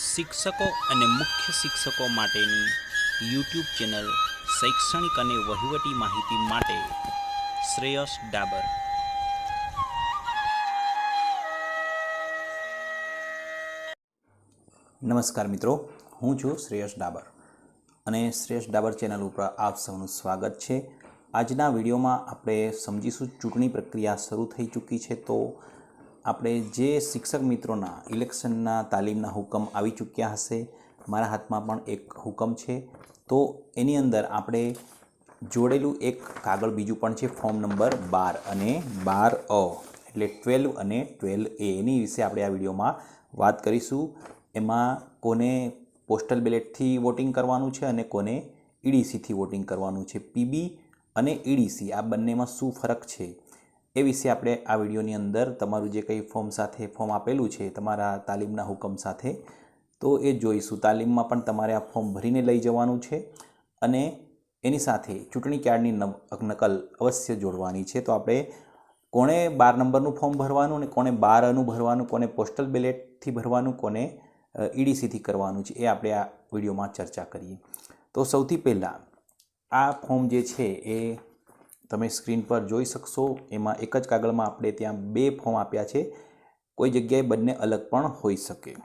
શિક્ષકો અને મુખ્ય શિક્ષકો માટેની યુટ્યુબ ચેનલ શૈક્ષણિક અને વહીવટી માહિતી માટે શ્રેયસ ડાબર. નમસ્કાર મિત્રો, હું છું શ્રેયસ ડાબર અને શ્રેયસ ડાબર ચેનલ ઉપર આપ સૌનું સ્વાગત છે. આજના વિડીયોમાં આપણે સમજીશું ચૂંટણી પ્રક્રિયા શરૂ થઈ ચૂકી છે તો આપણે જે શિક્ષક મિત્રોના ઇલેક્શનના તાલીમના હુકમ આવી ચૂક્યા હશે, મારા હાથમાં પણ એક હુકમ છે. તો એની અંદર આપણે જોડેલું એક કાગળ બીજું પણ છે, ફોર્મ નંબર બાર અને બાર અ, એટલે ટ્વેલ્વ અને ટ્વેલ્વ એ. એની વિશે આપણે આ વિડીયોમાં વાત કરીશું. એમાં કોને પોસ્ટલ બેલેટથી વોટિંગ કરવાનું છે અને કોને ઈડીસીથી વોટિંગ કરવાનું છે. પીબી અને ઈડીસી, આ બંનેમાં શું ફરક છે? એ વિશે આપણે આ વિડીયોની અંદર તમારું જે કંઈ ફોર્મ સાથે ફોર્મ આપેલું છે, તમારા તાલીમના હુકમ સાથે, તો એ જોઈશું. તાલીમમાં પણ તમારે આ ફોર્મ ભરીને લઈ જવાનું છે અને એની સાથે ચૂંટણી કાર્ડની નકલ અવશ્ય જોડવાની છે. તો આપણે કોણે બાર નંબરનું ફોર્મ ભરવાનું અને કોણે બાર અનું ભરવાનું, કોને પોસ્ટલ બેલેટથી ભરવાનું, કોને ઈડીસીથી કરવાનું છે એ આપણે આ વિડીયોમાં ચર્ચા કરીએ. તો સૌથી પહેલાં આ ફોર્મ જે છે એ તમે સ્ક્રીન પર જોઈ શકશો. એમાં એક જ કાગળમાં આપણે ત્યાં બે ફોર્મ આપ્યા છે. કોઈ જગ્યાએ બંને અલગ પણ હોઈ શકે.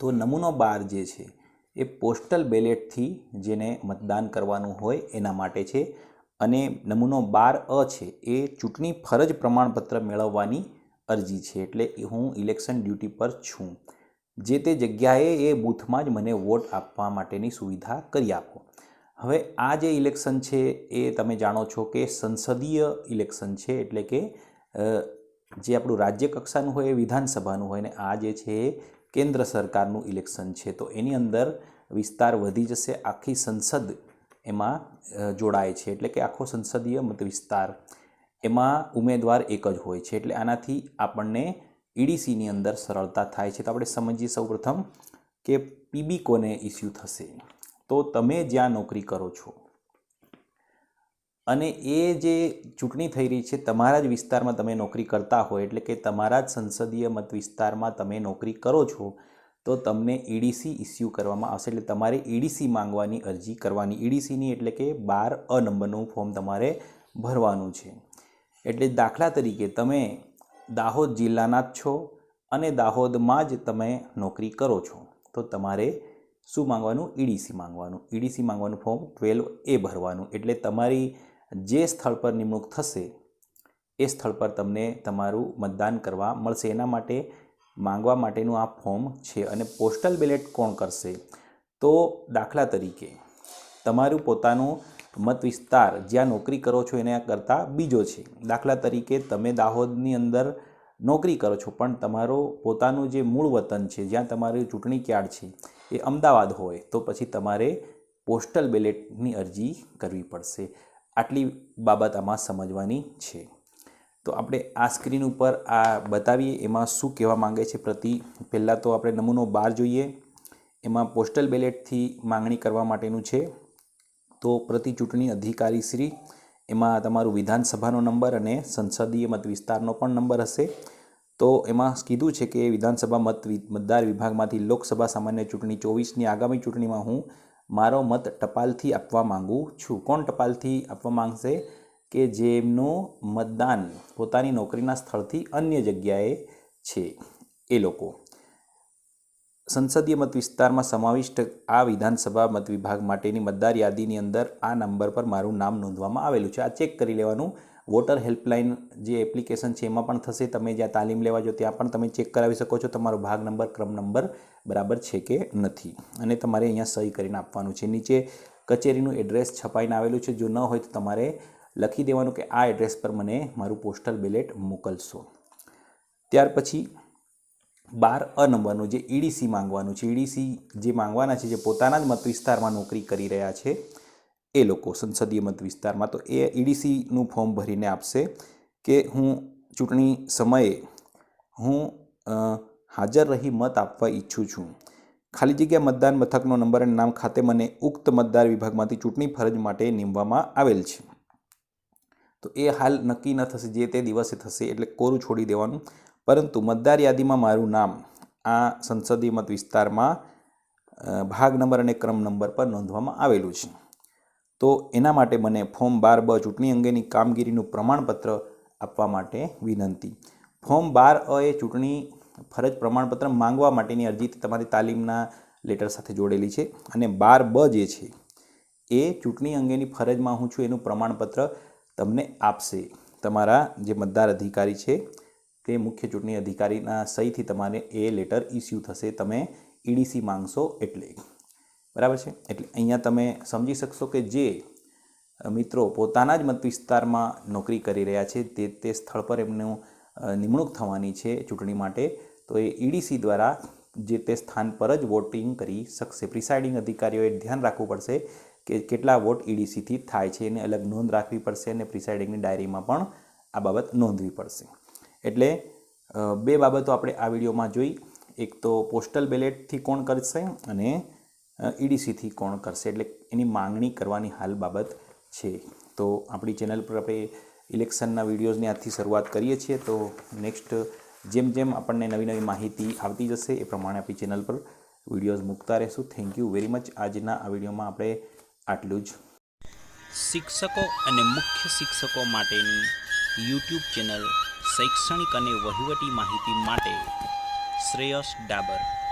તો નમૂનો બાર જે છે, એ પોસ્ટલ બેલેટથી જેને મતદાન કરવાનું હોય એના માટે છે. અને નમૂનો બાર અ છે, એ ચૂંટણી ફરજ પ્રમાણપત્ર મેળવવાની અરજી છે. એટલે હું ઇલેક્શન ડ્યુટી પર છું. જે તે જગ્યાએ એ બૂથમાં જ મને વોટ આપવા માટેની સુવિધા કરી આપો. હવે આ જે ઇલેક્શન છે એ તમે જાણો છો કે સંસદીય ઇલેક્શન છે એટલે કે જે આપણું રાજ્ય કક્ષાનું હોય એ વિધાનસભાનું હોય ને આ જે છે એ કેન્દ્ર સરકારનું ઇલેક્શન છે. તો એની અંદર વિસ્તાર વધી જશે, આખી સંસદ એમાં જોડાય છે. એટલે કે આખો સંસદીય મત વિસ્તાર એમાં ઉમેદવાર એક જ હોય છે. એટલે આનાથી આપણને ઈડીસીની અંદર સરળતા થાય છે. તો આપણે સમજીએ સૌપ્રથમ કે પીબી કોને ઇસ્યુ થશે? તો તમે જ્યાં નોકરી કરો છો. અને એ જે ચૂંટણી થઈ રહી છે, તમારા જ વિસ્તારમાં તમે નોકરી કરતા હોય, એટલે કે તમારા જ સંસદીય મત વિસ્તારમાં તમે નોકરી કરો છો, તો તમને ઈડીસી ઇસ્યુ કરવામાં આવશે. એટલે તમારે ઈડીસી માંગવાની અરજી કરવાની. ઈડીસીની એટલે કે બાર અ નંબરનું ફોર્મ તમારે ભરવાનું છે. એટલે દાખલા તરીકે તમે દાહોદ જિલ્લાના જ છો અને દાહોદમાં જ તમે નોકરી કરો છો. તો તમારે શું માંગવાનું? ઈડીસી માંગવાનું. ઈડીસી માંગવાનું ફોર્મ ટ્વેલ્વ એ ભરવાનું. એટલે તમારી જે સ્થળ પર નિમણૂક થશે, એ સ્થળ પર તમને તમારું મતદાન કરવા મળશે. એના માટે માંગવા માટેનું આ ફોર્મ છે. અને પોસ્ટલ બેલેટ કોણ કરશે? તો દાખલા તરીકે, તમારું પોતાનું મત વિસ્તાર જ્યાં નોકરી કરો છો એના કરતાં બીજો છે. દાખલા તરીકે, તમે દાહોદની અંદર નોકરી કરો છો, પણ તમારો પોતાનું જે મૂળ વતન છે, જ્યાં તમારી ચૂંટણી કાર્ડ છે એ અમદાવાદ હોય તો પછી તમારે પોસ્ટલ બેલેટની અરજી કરવી પડશે. આટલી બાબત આમાં સમજવાની છે. તો આપણે આ સ્ક્રીન ઉપર આ બતાવીએ, એમાં શું કહેવા માંગે છે પ્રતિ? પહેલાં તો આપણે નમૂનો બાર જોઈએ. એમાં પોસ્ટલ બેલેટથી માંગણી કરવા માટેનું છે. તો પ્રતિ ચૂંટણી અધિકારી શ્રી, એમાં તમારું વિધાનસભાનો નંબર અને સંસદીય મત વિસ્તારનો પણ નંબર હશે. તો એમાં કીધું છે કે વિધાનસભા મત મતદાર વિભાગમાંથી લોકસભા સામાન્ય ચૂંટણી ચોવીસની આગામી ચૂંટણીમાં હું મારો મત ટપાલથી આપવા માંગુ છું. કોણ ટપાલથી આપવા માંગશે? કે જેમનું મતદાન પોતાની નોકરીના સ્થળથી અન્ય જગ્યાએ છે. એ લોકો. સંસદીય મત વિસ્તારમાં સમાવિષ્ટ આ વિધાનસભા મત વિભાગ માટેની મતદાર યાદીની અંદર આ નંબર પર મારું નામ નોંધવામાં આવેલું છે. આ ચેક કરી લેવાનું વોટર હેલ્પલાઇન જે એપ્લિકેશન છે એમાં પણ થશે. તમે જ્યાં તાલીમ લેવા જો ત્યાં પણ તમે ચેક કરાવી શકો છો. તમારો ભાગ નંબર, ક્રમ નંબર બરાબર છે કે નથી. અને તમારે અહીંયા સહી કરીને આપવાનું છે. નીચે કચેરીનું એડ્રેસ છપાઈને આવેલું છે. જો ન હોય તો તમારે લખી દેવાનું કે આ એડ્રેસ પર મને મારું પોસ્ટલ બેલેટ મોકલશો. ત્યાર પછી બાર અ નંબરનું જે ઈડીસી માંગવાનું છે. ઈડીસી જે માંગવાના છે, જે પોતાના જ મત વિસ્તારમાં નોકરી કરી રહ્યા છે એ લોકો સંસદીય મત વિસ્તારમાં. તો એ ઈડીસીનું ફોર્મ ભરીને આપશે કે હું ચૂંટણી સમયે હું હાજર રહી મત આપવા ઈચ્છું છું. ખાલી જગ્યા મતદાન મથકનો નંબર અને નામ ખાતે મને ઉક્ત મતદાર વિભાગમાંથી ચૂંટણી ફરજ માટે નીમવામાં આવેલ છે. તો એ હાલ નક્કી ન થશે, જે તે દિવસે થશે એટલે કોરું છોડી દેવાનું. પરંતુ મતદાર યાદીમાં મારું નામ આ સંસદીય મત વિસ્તારમાં ભાગ નંબર અને ક્રમ નંબર પર નોંધવામાં આવેલું છે. તો એના માટે મને ફોર્મ બાર બ ચૂંટણી અંગેની કામગીરીનું પ્રમાણપત્ર આપવા માટે વિનંતી. ફોર્મ બાર અ એ ચૂંટણી ફરજ પ્રમાણપત્ર માંગવા માટેની અરજી તમારી તાલીમના લેટર સાથે જોડેલી છે અને બાર બ જે છે, એ ચૂંટણી અંગેની ફરજમાં હું છું એનું પ્રમાણપત્ર તમને આપશે. તમારા જે મતદાર અધિકારી છે, તે મુખ્ય ચૂંટણી અધિકારીના સહીથી તમારે એ લેટર ઇસ્યુ થશે. તમે ઈડીસી માંગશો એટલે. બરાબર છે? એટલે અહીંયા તમે સમજી શકશો કે જે મિત્રો પોતાના જ મત વિસ્તારમાં નોકરી કરી રહ્યા છે, તે તે સ્થળ પર એમનું નિમણૂક થવાની છે ચૂંટણી માટે, તો એ ઈડીસી દ્વારા જે તે સ્થાન પર જ વોટિંગ કરી શકશે. પ્રિસાઇડિંગ અધિકારીઓએ ધ્યાન રાખવું પડશે કે કેટલા વોટ ઈડીસીથી થાય છે, એને અલગ નોંધ રાખવી પડશે અને પ્રિસાઇડિંગની ડાયરીમાં પણ આ બાબત નોંધવી પડશે. એટલે બે બાબતો આપણે આ વિડીયોમાં જોઈ. એક તો પોસ્ટલ બેલેટથી કોણ કરશે અને ઈડીસીથી કોણ કરશે? એટલે એની માંગણી કરવાની હાલ બાબત છે. તો આપણી ચેનલ પર આપણે ઇલેક્શનના વિડીયોઝની આજથી શરૂઆત કરીએ છીએ. તો નેક્સ્ટ જેમ જેમ આપણને નવી નવી માહિતી આવતી જશે, એ પ્રમાણે આપણી ચેનલ પર વિડીયોઝ મૂકતા રહેશું. થેન્ક યુ વેરી મચ આજના આ વિડીયોમાં આપણે આટલું જ. શિક્ષકો અને મુખ્ય શિક્ષકો માટેની યુટ્યુબ ચેનલ શૈક્ષણિક અને વહીવટી માહિતી માટે શ્રેયસ ડાબર.